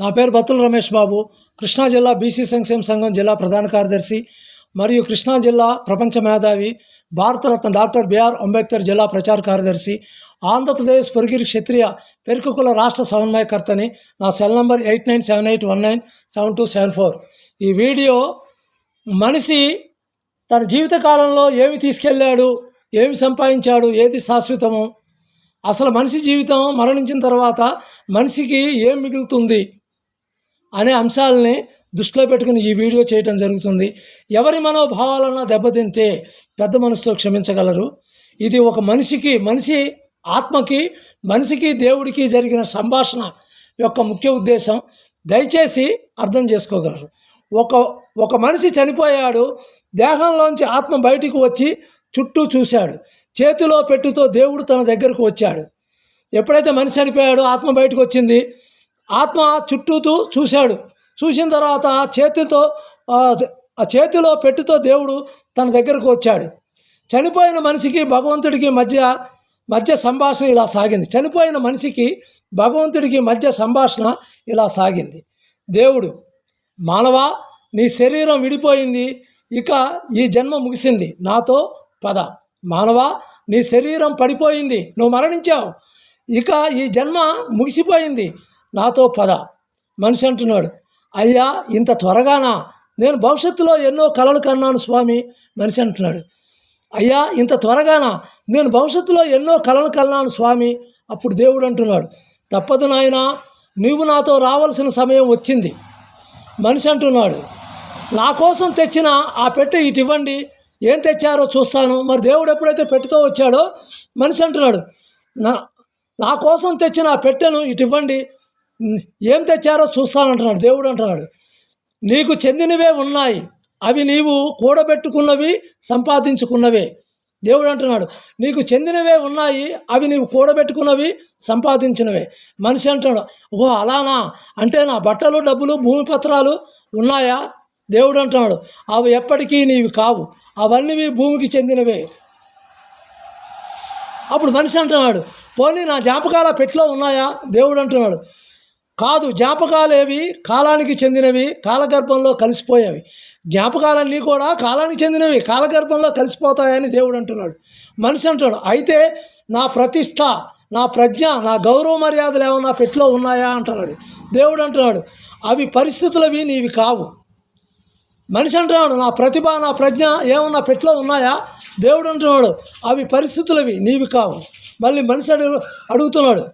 నా పేరు బత్తుల రమేష్ బాబు. కృష్ణా జిల్లా బీసీ సంక్షేమ సంఘం జిల్లా ప్రధాన కార్యదర్శి మరియు కృష్ణా జిల్లా ప్రపంచ మేధావి భారతరత్న డాక్టర్ బిఆర్ అంబేద్కర్ జిల్లా ప్రచార కార్యదర్శి ఆంధ్రప్రదేశ్ పొరిగిరి క్షత్రియ పెరుకుకుల రాష్ట్ర సమన్వయకర్తని నా cell number eight nine seven eight one nine seven two seven four. ఈ వీడియో మనిషి తన జీవిత కాలంలో ఏమి తీసుకెళ్ళాడు ఏమి సంపాదించాడు ఏది శాశ్వతము? అసలు మనిషి జీవితం మరణించిన తర్వాత మనిషికి ఏం మిగులుతుంది? అనే అంశాలని దృష్టిలో పెట్టుకుని ఈ వీడియో చేయటం జరుగుతుంది. ఎవరి మనోభావాలన్నా దెబ్బతింటే పెద్ద మనసుతో క్షమించగలరు. ఇది ఒక మనిషికి మనిషి ఆత్మకి మనిషికి దేవుడికి జరిగిన సంభాషణ యొక్క ముఖ్య ఉద్దేశం దయచేసి అర్థం చేసుకోగలరు. ఒక ఒక మనిషి చనిపోయాడు దేహంలోంచి ఆత్మ బయటికి వచ్చి చుట్టూ చూశాడు. చేతిలో పెట్టుతో దేవుడు తన దగ్గరకు వచ్చాడు. ఎప్పుడైతే మనిషి చనిపోయాడో ఆత్మ బయటకు వచ్చింది ఆత్మ చుట్టూతూ చూశాడు. చూసిన తర్వాత చేతితో ఆ ఆ చేతిలో పెట్టుతో దేవుడు తన దగ్గరకు వచ్చాడు. చనిపోయిన మనిషికి భగవంతుడికి మధ్య మధ్య సంభాషణ ఇలా సాగింది. చనిపోయిన మనిషికి భగవంతుడికి మధ్య సంభాషణ ఇలా సాగింది. దేవుడు మానవా నీ శరీరం విడిపోయింది. ఇక ఈ జన్మ ముగిసింది. నాతో పద. మానవా నీ శరీరం పడిపోయింది. నువ్వు మరణించావు. ఇక ఈ జన్మ ముగిసిపోయింది. నాతో పద. మనిషి అంటున్నాడు అయ్యా ఇంత త్వరగానా? నేను భవిష్యత్తులో ఎన్నో కలలు కన్నాను స్వామి. మనిషి అంటున్నాడు అయ్యా ఇంత త్వరగానా? నేను భవిష్యత్తులో ఎన్నో కలలు కన్నాను స్వామి. అప్పుడు దేవుడు అంటున్నాడు తప్పదు నాయన నీవు నాతో రావాల్సిన సమయం వచ్చింది. మనిషి అంటున్నాడు నా కోసం తెచ్చిన ఆ పెట్టె ఇటు ఇవ్వండి. ఏం తెచ్చారో చూస్తాను. మరి దేవుడు ఎప్పుడైతే పెట్టుతో వచ్చాడో? మనిషి అంటున్నాడు నా నా కోసం తెచ్చిన ఆ పెట్టెను ఇటు ఇవ్వండి. ఏం తెచ్చారో చూస్తానంటున్నాడు దేవుడు అంటున్నాడు. నీకు చెందినవే ఉన్నాయి అవి నీవు కూడబెట్టుకున్నవి సంపాదించుకున్నవే. దేవుడు అంటున్నాడు నీకు చెందినవే ఉన్నాయి అవి నీవు కూడబెట్టుకున్నవి సంపాదించినవే. మనిషి అంటున్నాడు ఓ అలానా? అంటే నా బట్టలు డబ్బులు భూమి పత్రాలు ఉన్నాయా? దేవుడు అంటున్నాడు అవి ఎప్పటికీ నీవి కావు అవన్నీ భూమికి చెందినవే. అప్పుడు మనిషి అంటున్నాడు పోనీ నా జ్ఞాపకాల పెట్లో ఉన్నాయా? దేవుడు అంటున్నాడు కాదు జ్ఞాపకాలేవి కాలానికి చెందినవి కాలగర్భంలో కలిసిపోయేవి. జ్ఞాపకాలన్నీ కూడా కాలానికి చెందినవి కాలగర్భంలో కలిసిపోతాయని దేవుడు అంటున్నాడు. మనిషి అంటున్నాడు అయితే నా ప్రతిష్ట నా ప్రజ్ఞ నా గౌరవ మర్యాదలు ఏమన్నా పెట్లో ఉన్నాయా? అంటున్నాడు. దేవుడు అంటున్నాడు అవి పరిస్థితులవి నీవి కావు. మనిషి అంటున్నాడు నా ప్రతిభ నా ప్రజ్ఞ ఏమన్నా పెట్లో ఉన్నాయా? దేవుడు అంటున్నాడు అవి పరిస్థితులవి నీవి కావు. మళ్ళీ మనిషి అడుగు అడుగుతున్నాడు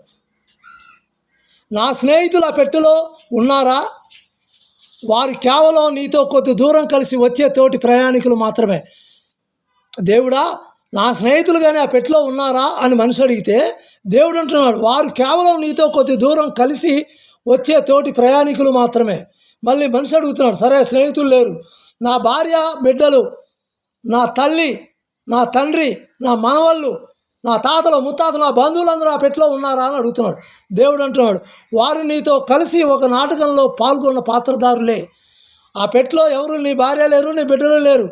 నా స్నేహితుల పెట్టులో పెట్టెలో ఉన్నారా? వారు కేవలం నీతో కొద్ది దూరం కలిసి వచ్చే తోటి ప్రయాణికులు మాత్రమే. దేవుడా నా స్నేహితులు కానీ ఆ పెట్టెలో ఉన్నారా అని మనిషి అడిగితే దేవుడు అంటున్నాడు వారు కేవలం నీతో కొద్ది దూరం కలిసి వచ్చే తోటి ప్రయాణికులు మాత్రమే. మళ్ళీ మనిషి అడుగుతున్నాడు సరే స్నేహితులు లేరు. నా భార్య బిడ్డలు నా తల్లి నా తండ్రి నా మనవళ్ళు నా తాతలు ముత్తాతలు నా బంధువులందరూ ఆ పెట్టిలో ఉన్నారా అని అడుగుతున్నాడు. దేవుడు అంటున్నాడు వారు నీతో కలిసి ఒక నాటకంలో పాల్గొన్న పాత్రదారులే. ఆ పెట్టిలో ఎవరు నీ భార్య లేరు నీ బిడ్డలు లేరు.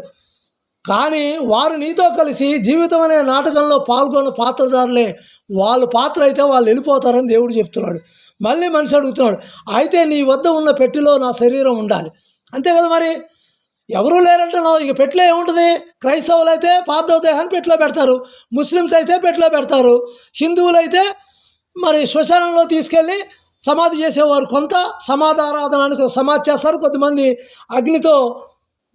కానీ వారు నీతో కలిసి జీవితం అనే నాటకంలో పాల్గొన్న పాత్రదారులే. వాళ్ళు పాత్ర అయితే వాళ్ళు వెళ్ళిపోతారని దేవుడు చెప్తున్నాడు. మళ్ళీ మనిషి అడుగుతున్నాడు అయితే నీ వద్ద ఉన్న పెట్టిలో నా శరీరం ఉండాలి. అంతే కదా మరి? ఎవరూ లేరంటున్నావు ఇక పెట్లో ఏముంటుంది? క్రైస్తవులు అయితే పార్థవ దేహాన్ని పెట్లో పెడతారు. ముస్లిమ్స్ అయితే పెట్లో పెడతారు. హిందువులు అయితే మరి శ్మశానంలో తీసుకెళ్ళి సమాధి చేసేవారు. కొంత సమాధారాధనానికి సమాధి చేస్తారు. కొంతమంది అగ్నితో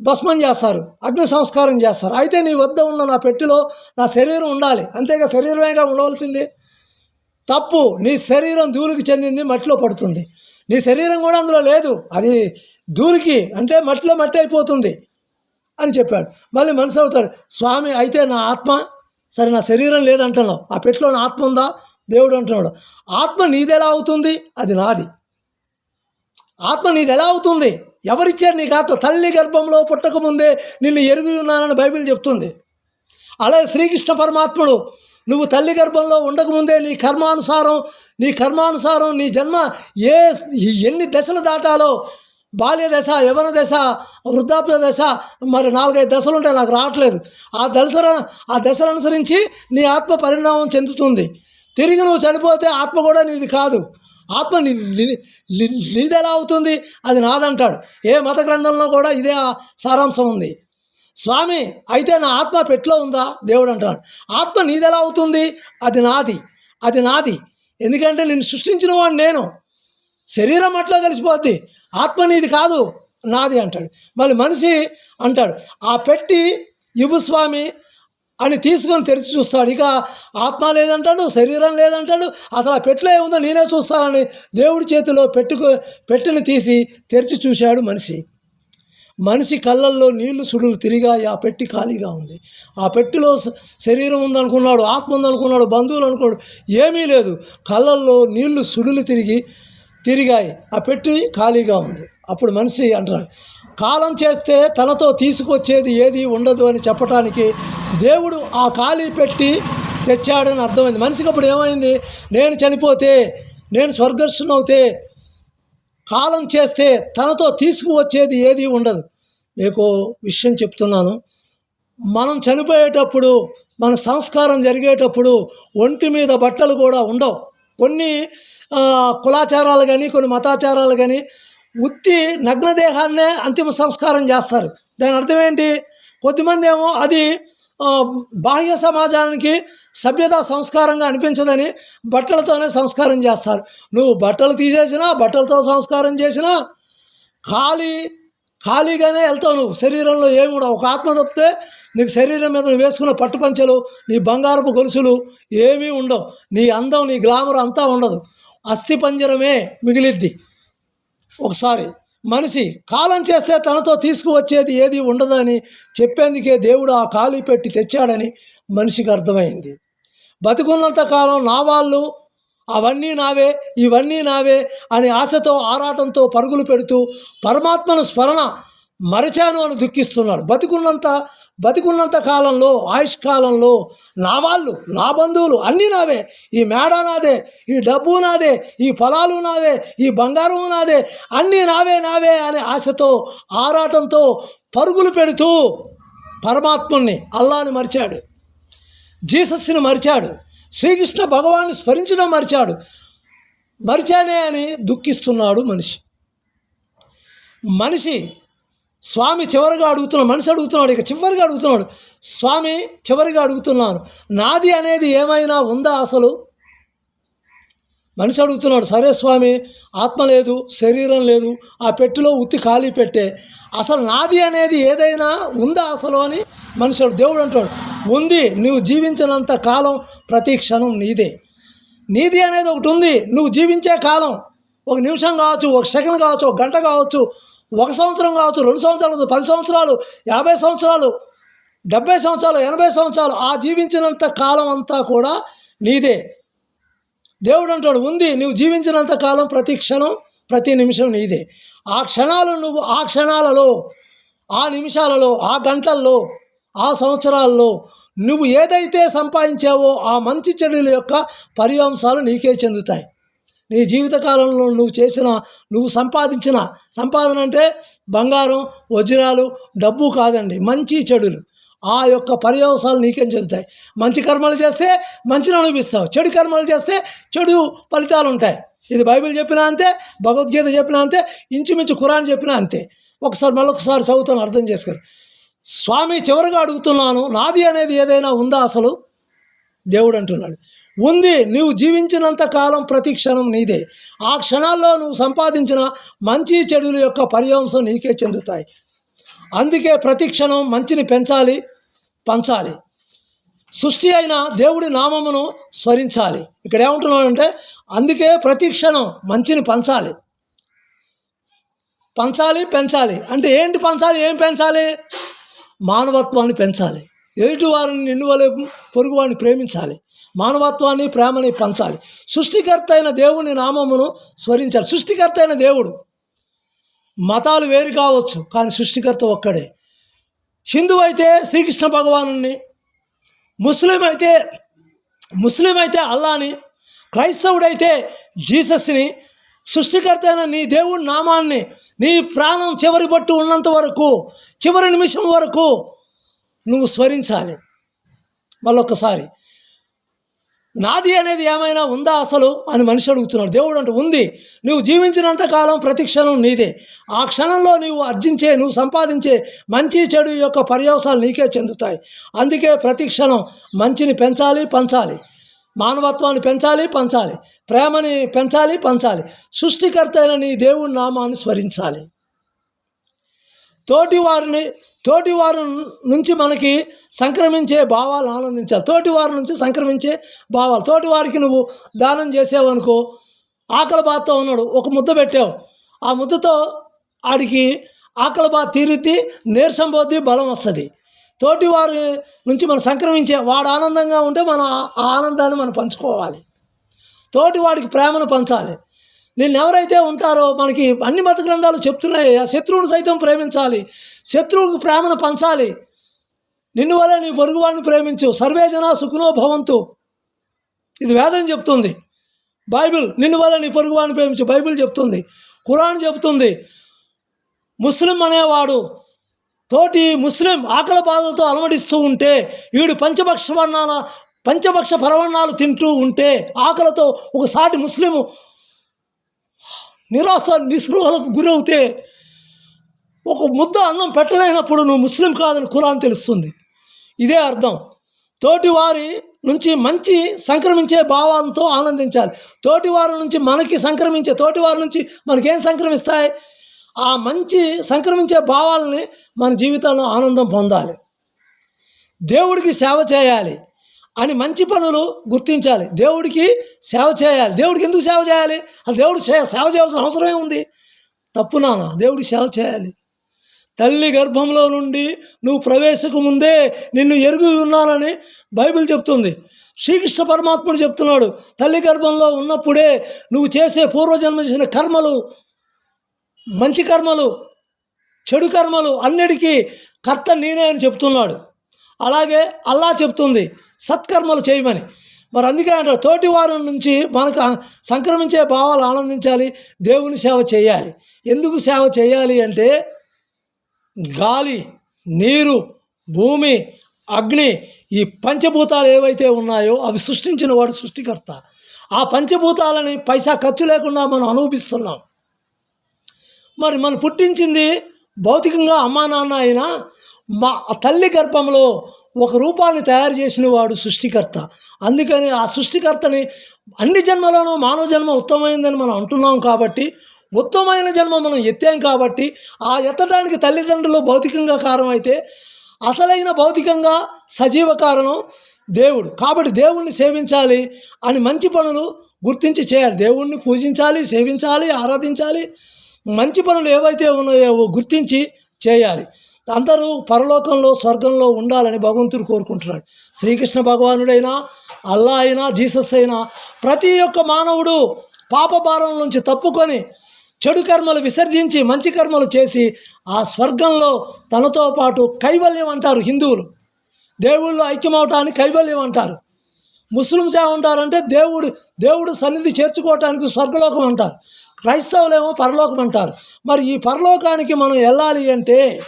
భస్మం చేస్తారు. అగ్ని సంస్కారం చేస్తారు. అయితే నీ వద్ద ఉన్న నా పెట్టిలో నా శరీరం ఉండాలి. అంతేగా శరీరమేగా ఉండవలసింది. తప్పు. నీ శరీరం ధూళికి చెందింది మట్టిలో పడుతుంది. నీ శరీరం కూడా అందులో లేదు. అది దూరికి అంటే మట్టిలో మట్టి అయిపోతుంది అని చెప్పాడు. మళ్ళీ మనసు అవుతాడు స్వామి అయితే నా ఆత్మ సరే నా శరీరం లేదంటున్నావు. ఆ పెట్టులో నా ఆత్మ ఉందా? దేవుడు అంటున్నాడు ఆత్మ నీదెలా అవుతుంది? అది నాది. ఆత్మ నీది ఎలా అవుతుంది? ఎవరిచ్చారు నీకు ఆత్మ? తల్లి గర్భంలో పుట్టకముందే నిన్ను ఎరుగు ఉన్నానని బైబిల్ చెప్తుంది. అలాగే శ్రీకృష్ణ పరమాత్ముడు నువ్వు తల్లి గర్భంలో ఉండకముందే నీ కర్మానుసారం నీ కర్మానుసారం నీ జన్మ ఏ ఎన్ని దశలు దాటాలో బాల్య దశ యవన దశ వృద్ధాప్య దశ మరి నాలుగైదు దశలు ఉంటాయి నాకు రావట్లేదు. ఆ దశల ఆ దశలు అనుసరించి నీ ఆత్మ పరిణామం చెందుతుంది. తిరిగి నువ్వు చనిపోతే ఆత్మ కూడా నీది కాదు. ఆత్మ ని- నీది ఎలా అవుతుంది అది నాదంటాడు. ఏ మత గ్రంథంలో కూడా ఇదే సారాంశం ఉంది. స్వామి అయితే నా ఆత్మ పెట్లో ఉందా? దేవుడు అంటాడు. ఆత్మ నీదెలా అవుతుంది? అది నాది అది నాది. ఎందుకంటే నేను సృష్టించిన వాడు నేను. శరీరం అట్లా కలిసిపోద్ది. ఆత్మ నీది కాదు నాది అంటాడు. మళ్ళీ మనిషి అంటాడు ఆ పెట్టి యుభస్వామి అని తీసుకొని తెరిచి చూస్తాడు. ఇక ఆత్మ లేదంటాడు శరీరం లేదంటాడు అసలు ఆ పెట్టిలో ఏముందో నేనే చూస్తానని దేవుడి చేతిలో పెట్టుకు పెట్టెని తీసి తెరిచి చూశాడు మనిషి. మనిషి కళ్ళల్లో నీళ్ళు సుడులు తిరిగాయి ఆ పెట్టి ఖాళీగా ఉంది. ఆ పెట్టిలో శరీరం ఉందనుకున్నాడు ఆత్మ ఉందనుకున్నాడు బంధువులు అనుకున్నాడు ఏమీ లేదు. కళ్ళల్లో నీళ్ళు సుడులు తిరిగి తిరిగాయి. ఆ పెట్టి ఖాళీగా ఉంది. అప్పుడు మనిషి అంటున్నాడు కాలం చేస్తే తనతో తీసుకొచ్చేది ఏది ఉండదు అని చెప్పటానికి దేవుడు ఆ ఖాళీ పెట్టి తెచ్చాడని అర్థమైంది. మనిషికి అప్పుడు ఏమైంది? నేను చనిపోతే నేను స్వర్గస్థునవుతే కాలం చేస్తే తనతో తీసుకువచ్చేది ఏది ఉండదు. మీకు విషయం చెప్తున్నాను. మనం చనిపోయేటప్పుడు మన సంస్కారం జరిగేటప్పుడు ఒంటి మీద బట్టలు కూడా ఉండవు. కొన్ని కులాచారాలు కానీ కొన్ని మతాచారాలు కానీ ఉత్తి నగ్నదేహాన్నే అంతిమ సంస్కారం చేస్తారు. దాని అర్థం ఏంటి? కొద్దిమంది ఏమో అది బాహ్య సమాజానికి సభ్యత సంస్కారంగా అనిపించదని బట్టలతోనే సంస్కారం చేస్తారు. నువ్వు బట్టలు తీసేసినా బట్టలతో సంస్కారం చేసినా ఖాళీ ఖాళీగానే వెళ్తావు నువ్వు. శరీరంలో ఏమి ఉండవు. ఒక ఆత్మ తప్పితే నీకు శరీరం మీద నువ్వు వేసుకున్న పట్టుపంచలు నీ బంగారపు గొలుసులు ఏమీ ఉండవు. నీ అందం నీ గ్లామర్ అంతా ఉండదు. అస్థిపంజరమే మిగిలిద్ది. ఒకసారి మనిషి కాలం చేస్తే తనతో తీసుకువచ్చేది ఏది ఉండదని చెప్పేందుకే దేవుడు ఆ ఖాళీ పెట్టి తెచ్చాడని మనిషికి అర్థమైంది. బతికున్నంత కాలం నా వాళ్ళు అవన్నీ నావే ఇవన్నీ నావే అని ఆశతో ఆరాటంతో పరుగులు పెడుతూ పరమాత్మను స్మరణ మరచాను అని దుఃఖిస్తున్నాడు. బతికున్నంత బతికున్నంత కాలంలో ఆయుష్ కాలంలో నా వాళ్ళు నా బంధువులు అన్నీ నావే. ఈ మేడ నాదే ఈ డబ్బు నాదే ఈ పొలాలు నావే ఈ బంగారం నాదే అన్నీ నావే నావే అనే ఆశతో ఆరాటంతో పరుగులు పెడుతూ పరమాత్ముణ్ణి అల్లాని మరిచాడు. జీసస్ని మరిచాడు. శ్రీకృష్ణ భగవాన్ని స్మరించడం మరిచాడు. మరిచానే అని దుఃఖిస్తున్నాడు మనిషి. మనిషి స్వామి చివరిగా అడుగుతున్నాడు మనిషి అడుగుతున్నాడు ఇక చివరిగా అడుగుతున్నాడు స్వామి చివరిగా అడుగుతున్నాను. నాది అనేది ఏమైనా ఉందా అసలు? మనిషి అడుగుతున్నాడు సరే స్వామి ఆత్మ లేదు శరీరం లేదు ఆ పెట్టెలో ఉత్తి ఖాళీ పెట్టే. అసలు నాది అనేది ఏదైనా ఉందా అసలు? అని మనిషి దేవుడు అంటాడు ఉంది నువ్వు జీవించినంత కాలం ప్రతి క్షణం నీదే. నీది అనేది ఒకటి ఉంది నువ్వు జీవించే కాలం ఒక నిమిషం కావచ్చు ఒక సెకండ్ కావచ్చు ఒక గంట కావచ్చు ఒక సంవత్సరం కావచ్చు రెండు సంవత్సరాలు కావచ్చు, పది సంవత్సరాలు యాభై సంవత్సరాలు డెబ్బై సంవత్సరాలు ఎనభై సంవత్సరాలు ఆ జీవించినంత కాలం అంతా కూడా నీదే. దేవుడు అంటాడు ఉంది నువ్వు జీవించినంత కాలం ప్రతి క్షణం ప్రతి నిమిషం నీదే. ఆ క్షణాలు నువ్వు ఆ క్షణాలలో ఆ నిమిషాలలో ఆ గంటల్లో ఆ సంవత్సరాల్లో నువ్వు ఏదైతే సంపాదించావో ఆ మంచి చెడుల యొక్క పరివంశాలు నీకే చెందుతాయి. నీ జీవితకాలంలో నువ్వు చేసిన నువ్వు సంపాదించిన సంపాదన అంటే బంగారం వజ్రాలు డబ్బు కాదండి మంచి చెడులు. ఆ యొక్క పర్యవసాలు నీకేం చెందుతాయి? మంచి కర్మలు చేస్తే మంచిని అనుభవిస్తావు. చెడు కర్మలు చేస్తే చెడు ఫలితాలు ఉంటాయి. ఇది బైబిల్ చెప్పినా అంతే భగవద్గీత చెప్పినా అంతే ఇంచుమించు ఖురాన్ చెప్పినా అంతే. ఒకసారి మళ్ళొకసారి చదువుతాను అర్థం చేసుకోరు స్వామి చివరిగా అడుగుతున్నాను నాది అనేది ఏదైనా ఉందా అసలు? దేవుడు అంటున్నాడు. ఉంది. నువ్వు జీవించినంత కాలం ప్రతి క్షణం నీదే. ఆ క్షణాల్లో నువ్వు సంపాదించిన మంచి చెడుల యొక్క పర్యవంశం నీకే చెందుతాయి. అందుకే ప్రతి క్షణం మంచిని పెంచాలి పంచాలి. సృష్టి అయిన దేవుడి నామమును స్మరించాలి. ఇక్కడ ఏమంటున్నాడంటే అందుకే ప్రతి క్షణం మంచిని పంచాలి. పంచాలి పెంచాలి. అంటే ఏంటి పంచాలి ఏం పెంచాలి? మానవత్వాన్ని పెంచాలి. ఎదుటి వారిని నిన్ను వలె పొరుగు ప్రేమించాలి. మానవత్వాన్ని ప్రేమని పంచాలి. సృష్టికర్త అయిన దేవుని నామమును స్మరించాలి. సృష్టికర్త అయిన దేవుడు మతాలు వేరు కావచ్చు కానీ సృష్టికర్త ఒక్కడే. హిందూ అయితే శ్రీకృష్ణ భగవాను ముస్లిం అయితే ముస్లిం అయితే అల్లాని క్రైస్తవుడైతే జీసస్ని సృష్టికర్త అయిన నీ దేవుడి నామాన్ని నీ ప్రాణం చివరి బట్టు ఉన్నంత వరకు చివరి నిమిషం వరకు నువ్వు స్మరించాలి. మళ్ళొక్కసారి నాది అనేది ఏమైనా ఉందా అసలు అని మనిషి అడుగుతున్నాడు. దేవుడు అంటే ఉంది. నువ్వు జీవించినంత కాలం ప్రతి క్షణం నీదే. ఆ క్షణంలో నువ్వు అర్జించే నువ్వు సంపాదించే మంచి చెడు యొక్క పర్యవసాలు నీకే చెందుతాయి. అందుకే ప్రతి క్షణం మంచిని పెంచాలి పంచాలి. మానవత్వాన్ని పెంచాలి పంచాలి. ప్రేమని పెంచాలి పంచాలి. సృష్టికర్త అయిన నీ దేవుడి నామాన్ని స్మరించాలి. తోటి వారిని తోటి వారి నుంచి మనకి సంక్రమించే భావాలు ఆనందించాలి. తోటి వారి నుంచి సంక్రమించే భావాలు. తోటి వారికి నువ్వు దానం చేసావనుకో ఆకలి బాధతో ఉన్నాడు. ఒక ముద్ద పెట్టావు. ఆ ముద్దతో ఆడికి ఆకలి బాధ తీరిద్ది నీరసం పోద్ది బలం వస్తుంది. తోటి వారి నుంచి మనం సంక్రమించే వాడు ఆనందంగా ఉంటే మనం ఆ ఆ ఆనందాన్ని మనం పంచుకోవాలి. తోటి వాడికి ప్రేమను పంచాలి. నిన్ను ఎవరైతే ఉంటారో మనకి అన్ని మత గ్రంథాలు చెప్తున్నాయి ఆ శత్రువుని సైతం ప్రేమించాలి శత్రువుకు ప్రేమను పంచాలి. నిన్ను వల్ల నీ పొరుగువాడిని ప్రేమించు సర్వేజన సుఖనో భవంతు. ఇది వేదం చెప్తుంది. బైబిల్ నిన్ను వల్ల నీ పొరుగువాడిని ప్రేమించు బైబిల్ చెప్తుంది. ఖురాన్ చెప్తుంది. ముస్లిం అనేవాడు తోటి ముస్లిం ఆకలి బాధలతో అలమడిస్తూ ఉంటే వీడు పంచభక్ష వర్ణాల పంచపక్ష పరవర్ణాలు తింటూ ఉంటే ఆకలితో ఒక సాటి ముస్లిము నిరాశ నిస్పృహలకు గురవుతే ఒక ముద్ద అన్నం పెట్టలేనప్పుడు నువ్వు ముస్లిం కాదని కురాన్ తెలుస్తుంది. ఇదే అర్థం. తోటివారి నుంచి మంచి సంక్రమించే భావాలతో ఆనందించాలి. తోటివారి నుంచి మనకి సంక్రమించే తోటివారి నుంచి మనకేం సంక్రమిస్తాయి? ఆ మంచి సంక్రమించే భావాలని మన జీవితంలో ఆనందం పొందాలి. దేవుడికి సేవ చేయాలి. అని మంచి పనులు గుర్తించాలి. దేవుడికి సేవ చేయాలి. దేవుడికి ఎందుకు సేవ చేయాలి? ఆ దేవుడు సేవ చేయాల్సిన అవసరమే ఉంది. తప్పు నాన్న దేవుడికి సేవ చేయాలి. తల్లి గర్భంలో నుండి నువ్వు ప్రవేశకు ముందే నిన్ను ఎరుగు ఉన్నానని బైబిల్ చెప్తుంది. శ్రీకృష్ణ పరమాత్ముడు చెప్తున్నాడు తల్లి గర్భంలో ఉన్నప్పుడే నువ్వు చేసే పూర్వజన్మ చేసిన కర్మలు మంచి కర్మలు చెడు కర్మలు అన్నిటికీ కర్త నేనే అని చెప్తున్నాడు. అలాగే అల్లా చెప్తుంది సత్కర్మలు చేయమని. మరి అందుకే అంటారు తోటి వారి నుంచి మనకు సంక్రమించే భావాలు ఆనందించాలి దేవుని సేవ చేయాలి. ఎందుకు సేవ చేయాలి అంటే గాలి నీరు భూమి అగ్ని ఈ పంచభూతాలు ఏవైతే ఉన్నాయో అవి సృష్టించిన వాడు సృష్టికర్త. ఆ పంచభూతాలని పైసా ఖర్చు లేకుండా మనం అనుభవిస్తున్నాం. మరి మనం పుట్టించింది భౌతికంగా అమ్మా నాన్న అయినా మా తల్లి గర్భంలో ఒక రూపాన్ని తయారు చేసిన వాడు సృష్టికర్త. అందుకని ఆ సృష్టికర్తని అన్ని జన్మలోనూ మానవ జన్మ ఉత్తమమైందని మనం అంటున్నాం కాబట్టి ఉత్తమమైన జన్మ మనం ఎత్తాం కాబట్టి ఆ ఎత్తడానికి తల్లిదండ్రులు భౌతికంగా కారణమైతే అసలైన భౌతికంగా సజీవ కారణం దేవుడు. కాబట్టి దేవుణ్ణి సేవించాలి అని మంచి పనులు గుర్తించి చేయాలి. దేవుణ్ణి పూజించాలి సేవించాలి ఆరాధించాలి. మంచి పనులు ఏవైతే ఉన్నాయో గుర్తించి చేయాలి. అందరూ పరలోకంలో స్వర్గంలో ఉండాలని భగవంతుడు కోరుకుంటున్నాడు. శ్రీకృష్ణ భగవానుడైనా అల్లా అయినా జీసస్ అయినా ప్రతి ఒక్క మానవుడు పాపభారం నుంచి తప్పుకొని చెడు కర్మలు విసర్జించి మంచి కర్మలు చేసి ఆ స్వర్గంలో తనతో పాటు కైవల్యం అంటారు హిందువులు. దేవుళ్ళు ఐక్యమవటానికి కైవల్యం అంటారు. ముస్లిమ్స్ ఏమంటారంటే దేవుడు దేవుడు సన్నిధి చేర్చుకోవటానికి స్వర్గలోకం అంటారు. క్రైస్తవులేమో పరలోకం అంటారు. మరి ఈ పరలోకానికి మనం వెళ్ళాలి అంటే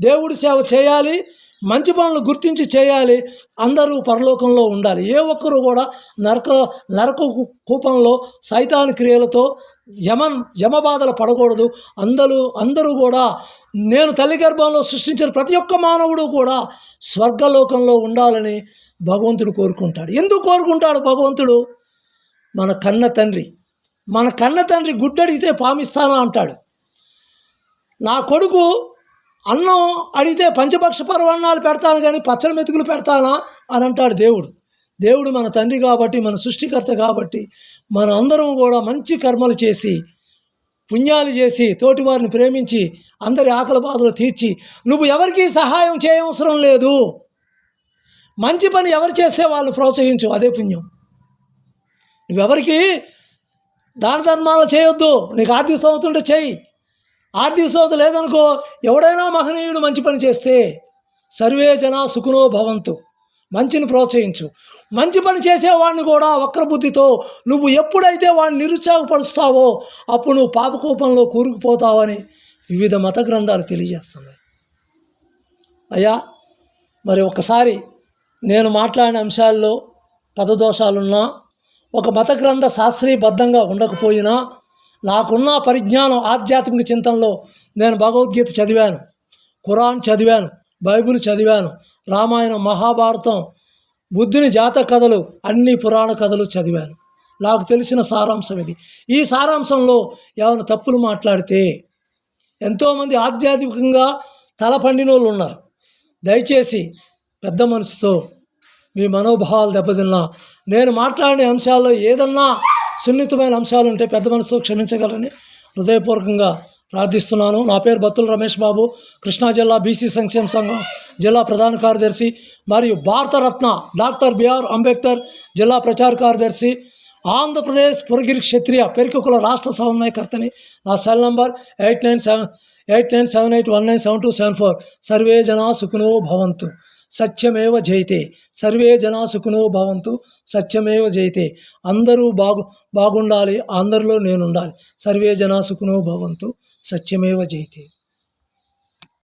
దేవుడి సేవ చేయాలి మంచి పనులు గుర్తించి చేయాలి అందరూ పరలోకంలో ఉండాలి. ఏ ఒక్కరు కూడా నరక నరక కూపంలో సైతాన్ క్రియలతో యమ యమబాధలు పడకూడదు. అందరూ అందరూ కూడా నేను తల్లి గర్భంలో సృష్టించిన ప్రతి ఒక్క మానవుడు కూడా స్వర్గలోకంలో ఉండాలని భగవంతుడు కోరుకుంటాడు. ఎందుకు కోరుకుంటాడు భగవంతుడు? మన కన్న తండ్రి. మన కన్న తండ్రి గుడ్డడిగితే పామిస్తానా అంటాడు. నా కొడుకు అన్నం అడిగితే పంచపక్ష పర్వణాలు పెడతాను కానీ పచ్చడి మెతుకులు పెడతానా అని అంటాడు దేవుడు. దేవుడు మన తండ్రి కాబట్టి మన సృష్టికర్త కాబట్టి మన అందరం కూడా మంచి కర్మలు చేసి పుణ్యాలు చేసి తోటి వారిని ప్రేమించి అందరి ఆకలి బాధలు తీర్చి నువ్వు ఎవరికీ సహాయం చేయవసరం లేదు. మంచి పని ఎవరు చేస్తే వాళ్ళు ప్రోత్సహించు అదే పుణ్యం. నువ్వెవరికి దాన ధర్మాలు చేయొద్దు నీకు ఆర్థిక సంవత్సరం ఉంటే ఆర్థిక సోత లేదనుకో ఎవడైనా మహనీయుడు మంచి పని చేస్తే సర్వే జన సుఖునో భవంతు. మంచిని ప్రోత్సహించు. మంచి పని చేసేవాడిని కూడా వక్రబుద్ధితో నువ్వు ఎప్పుడైతే వాడిని నిరుత్సాహపరుస్తావో అప్పుడు నువ్వు పాపకోపంలో కూరుకుపోతావని వివిధ మత గ్రంథాలు తెలియజేస్తున్నాయి. అయ్యా మరి ఒకసారి నేను మాట్లాడిన అంశాల్లో పదదోషాలున్నా ఒక మత గ్రంథ శాస్త్రీయబద్ధంగా ఉండకపోయినా నాకున్న పరిజ్ఞానం ఆధ్యాత్మిక చింతనలో నేను భగవద్గీత చదివాను ఖురాన్ చదివాను బైబిల్ చదివాను రామాయణం మహాభారతం బుద్ధుని జాతక కథలు అన్ని పురాణ కథలు చదివాను. నాకు తెలిసిన సారాంశం ఇది. ఈ సారాంశంలో ఏమైనా తప్పులు మాట్లాడితే ఎంతోమంది ఆధ్యాత్మికంగా తల వాళ్ళు ఉన్నారు. దయచేసి పెద్ద మనసుతో మీ మనోభావాలు దెబ్బతిన్నా. నేను మాట్లాడిన అంశాల్లో ఏదన్నా సున్నితమైన అంశాలు ఉంటే పెద్ద మనసుతో క్షమించగలని హృదయపూర్వకంగా ప్రార్థిస్తున్నాను. నా పేరు బత్తుల రమేష్ బాబు. కృష్ణా జిల్లా బీసీ సంక్షేమ సంఘం జిల్లా ప్రధాన కార్యదర్శి మరియు భారతరత్న డాక్టర్ బిఆర్ అంబేద్కర్ జిల్లా ప్రచార కార్యదర్శి. ఆంధ్రప్రదేశ్ పురగిరి క్షత్రియ పెరికకుల రాష్ట్ర సమన్వయకర్తని నా cell number eight nine seven eight nine seven eight one nine seven two seven four. Survey జనా సుఖినో భవంతు. సత్యమేవ జయితే సర్వే జనా సుఖనో భవంతు సత్యమేవ జయితే అందరూ బాగు బాగుండాలి అందరిలో నేను ఉండాలి సర్వే జనా సుఖనో భవంతు సత్యమేవ జయితే